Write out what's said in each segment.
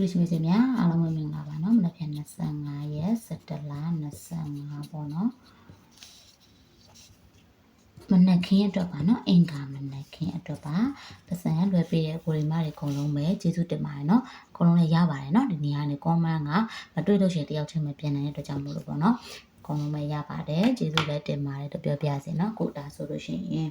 လူရှိမျိုးစင်များအားလုံးပဲမင်္ဂလာပါနော်မနက်ဖြန်25ရက်17လ25ပေါ့နော်မနက်ခင်းအတွက်ပါနော်အင်္ဂါမနက်ခင်းအတွက်ပါပတ်စံလွယ်ပေးတဲ့ကိုရီမာတွေအကုန်လုံးပဲကျေးဇူးတင်ပါတယ်နော်အကုန်လုံးလည်းရပါတယ်နော်ဒီနေရာနဲ့ comment ကမတွေ့လို့ရှိရင်တယောက်ချင်းမပြန်နိုင်တဲ့အတွက်ကြောင့်မို့လို့ပေါ့နော်အကုန်လုံးပဲရပါတယ်ကျေးဇူးလည်းတင်ပါတယ်တပြောပြစင်နော်ကိုတာဆိုလို့ရှိရင်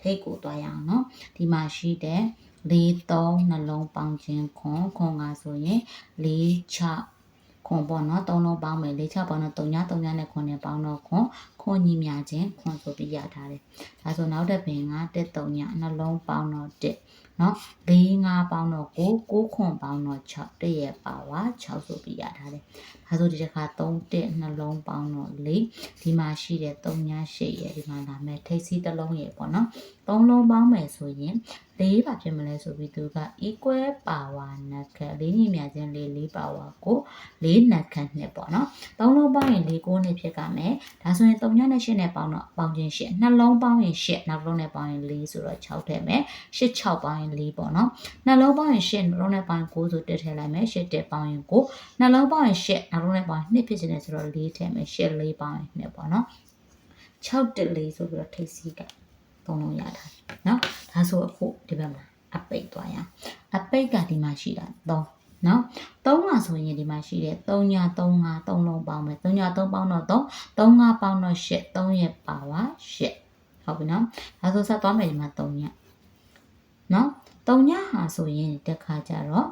ထိတ်ကိုသွားရအောင်နော်ဒီမှာရှိတဲ့ လေးသုံးနှလုံးပေါင်းခြင်းခွန်ခွန်ကဆိုရင်လေး6ခွန်ပေါ့နော်သုံးလုံးပေါင်းမယ်လေး6ပေါင်းတော့3ည3ညနဲ့ခွန်နဲ့ပေါင်းတော့ခွန်ခွန်ညီမြခြင်းခွန်ဆိုပြီးရထားတယ်ဒါဆိုနောက်တစ်ပင်ကတက်3ညနှလုံးပေါင်းတော့1နော်၄5ပေါင်းတော့9 9ခွန်ပေါင်းတော့6တရဲ့ပါဝါ6ဆိုပြီးရထားတယ်ဒါဆိုဒီတစ်ခါ3တက်နှလုံးပေါင်းတော့4ဒီမှာရှိတဲ့3ည8ရဲ့ဒီမှာလာမယ်ထိပ်စီးတစ်လုံးရဲ့ပေါ့နော်3လုံးပေါင်းမယ်ဆိုရင် ၄ပါဖြစ်မလဲဆိုပြီးသူက equal power နက်ခတ်၄ညီမြခြင်း၄၄ power ကို၄နက်ခတ်နှစ်ပေါ့နော်၃လုံးပေါင်းရင်၄ကိုနှစ်ဖြစ်ကမယ်ဒါဆိုရင်3ညနဲ့8နဲ့ပေါင်းတော့ပေါင်းခြင်း8နှလုံးပေါင်းရင်8နောက်တစ်လုံးနဲ့ပေါင်းရင်4ဆိုတော့6ထည့်မယ်8 6ပေါင်းရင်4ပေါ့နော်နှလုံးပေါင်းရင်8နှလုံးနဲ့ပေါင်းရင်9ဆိုတက်ထည့်လိုက်မယ်8တက်ပေါင်းရင်9နှလုံးပေါင်းရင်8နောက်တစ်လုံးနဲ့ပေါင်းရင်2ဖြစ်ခြင်းနဲ့ဆိုတော့4ထည့်မယ်8 4ပေါင်းရင်2ပေါ့နော်6တက်4ဆိုပြီးတော့ထိပ်စီးကသုံးလုံးရတာနော် ဒါဆိုအခုဒီဘက်မှာအပိတ်သွားရအောင်အပိတ်ကဒီမှာရှိတာ3နော်3ကဆိုရင်ဒီမှာရှိတယ်3ည3 5 3လုံးပေါင်းမယ်3ည3ပေါင်းတော့3 3 5ပေါင်းတော့8 3ရဲ့ပါဝါ8ဟုတ်ပြီနော်ဒါဆိုဆက်သွားမယ်ဒီမှာ3ညနော်3ညဟာဆိုရင်တစ်ခါကြတော့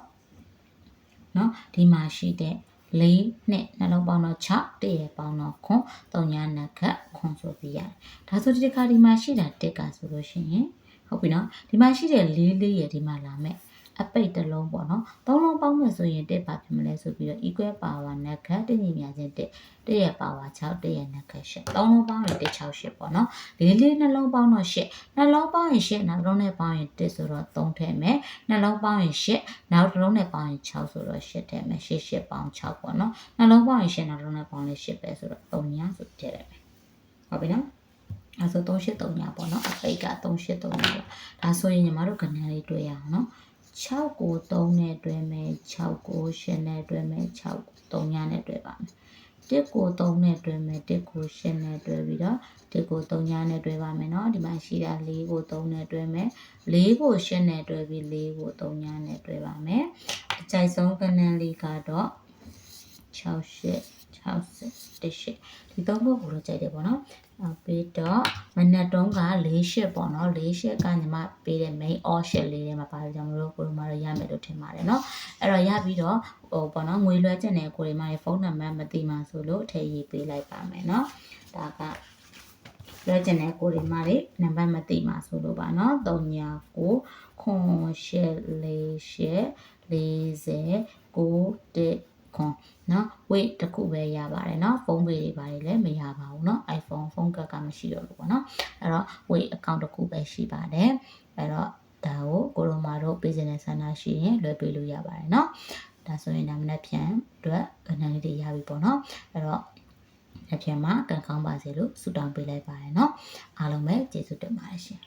နော်ဒီမှာရှိတဲ့လေးနဲ့နှလုံးပေါင်းတော့6တည့်ရပေါင်းတော့ခွန်3ညနက်ခတ်ခွန်ဆိုပြီးရတယ်ဒါဆိုဒီတစ်ခါဒီမှာရှိတာတက်ကဆိုလို့ရှိရင် ဟုတ်ပြီနော်ဒီမှာရှိတဲ့လေးလေးရဒီမှာလာမယ်အပိတ်တစ်လုံးပေါ့နော်သုံးလုံးပေါင်းမယ်ဆိုရင်တက်ပါဖြစ်မလဲဆိုပြီးတော့ equal power နက်ခတ်တညီမြချင်းတက်တက်ရဲ့ power 6တက်ရဲ့နက်ခတ်8သုံးလုံးပေါင်းရင်တက်6 8ပေါ့နော်လေးလေးနှလုံးပေါင်းတော့8နှလုံးပေါင်းရင်8နောက်တစ်လုံးနဲ့ပေါင်းရင်တက်ဆိုတော့3ထည့်မယ်နှလုံးပေါင်းရင်8နောက်တစ်လုံးနဲ့ပေါင်းရင်6ဆိုတော့8ထည့်မယ်8 8ပေါင်း6ပေါ့နော်နှလုံးပေါင်းရင်8နောက်တစ်လုံးနဲ့ပေါင်းရင်8ပဲဆိုတော့3ညဆိုထည့်လိုက်မယ်ဟုတ်ပြီနော် အဲဆို383ညပေါ့နော်အပိတ်က383ညပေါ့ဒါဆိုရင်ညီမတို့ကဏ္ဍလေးတွေ့ရအောင်နော်6ကို3နဲ့တွဲမယ်6ကို8နဲ့တွဲမယ်6ကို3ညနဲ့တွဲပါမယ်1ကို3နဲ့တွဲမယ်1ကို8နဲ့တွဲပြီးတော့1ကို3ညနဲ့တွဲပါမယ်เนาะဒီမှာရှိတာ4ကို3နဲ့တွဲမယ်4ကို8နဲ့တွဲပြီး4ကို3ညနဲ့တွဲပါမယ်အကြိုက်ဆုံးကဏ္ဍလေးကတော့68 60 18ဒီသုံးခုကိုတော့ကြိုက်တယ်ပေါ့နော်နောက်ပြီးတော့မနက်တုန်းက၄ရှစ်ပေါ့နော်၄ရှစ်ကညီမပေးတဲ့ main all shit လေးတွေမှာပါတယ်ကြောင့်မလို့ကိုတို့မတော့ရမယ်လို့ထင်ပါတယ်เนาะအဲ့တော့ရပြီးတော့ဟိုပေါ့နော်ငွေလွှဲချက်နဲ့ကိုရီမရဲ့ဖုန်းနံပါတ်မသိမှဆိုလို့ထည့်ရေးပေးလိုက်ပါမယ်เนาะဒါကလွှဲချက်နဲ့ကိုရီမတွေနံပါတ်မသိမှဆိုလို့ပါเนาะ3ညာကိုခွန်ရှက်လေးရှက်40ကိုတက် ခွန်เนาะ weight တစ်ခုပဲရပါတယ်เนาะဖုန်းပေတွေပါတယ်လည်းမရပါဘူးเนาะ iPhone ဖုန်းကတ်ကမရှိတော့လို့ပေါ့เนาะအဲ့တော့ weight account တစ်ခုပဲရှိပါတယ်အဲ့တော့ဒါကိုကိုရိုမာတို့ပေးခြင်းနဲ့ဆန္ဒရှိရင်လွှဲပေးလို့ရပါတယ်เนาะဒါဆိုရင်ဒါမနက်ဖြန်အတွက်ကဏ္ဍလေးတွေရပြီပေါ့เนาะအဲ့တော့အပြင်မှာကံကောင်းပါစေလို့ဆုတောင်းပေးလိုက်ပါတယ်เนาะအားလုံးပဲကျေးဇူးတင်ပါတယ်ရှင်